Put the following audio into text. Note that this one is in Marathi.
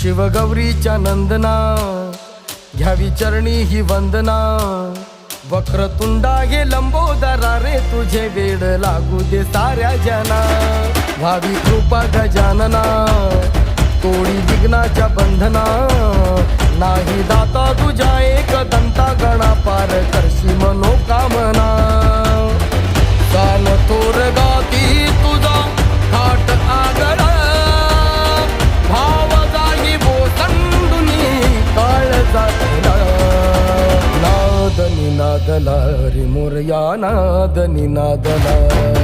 शिवगौरीच्या नंदना घ्यावी चरणी ही वंदना. वक्रतुंडा हे लंबोदरा रे तुझे वेड लागू दे साऱ्या जना भावी कृपा गजानना तोडी विघ्नाच्या बंधना. नाही दाता तुझ्या एक दंता गणा पार करशी मनोकामना. நாதலாரி முறையானாத நிநாதலாரி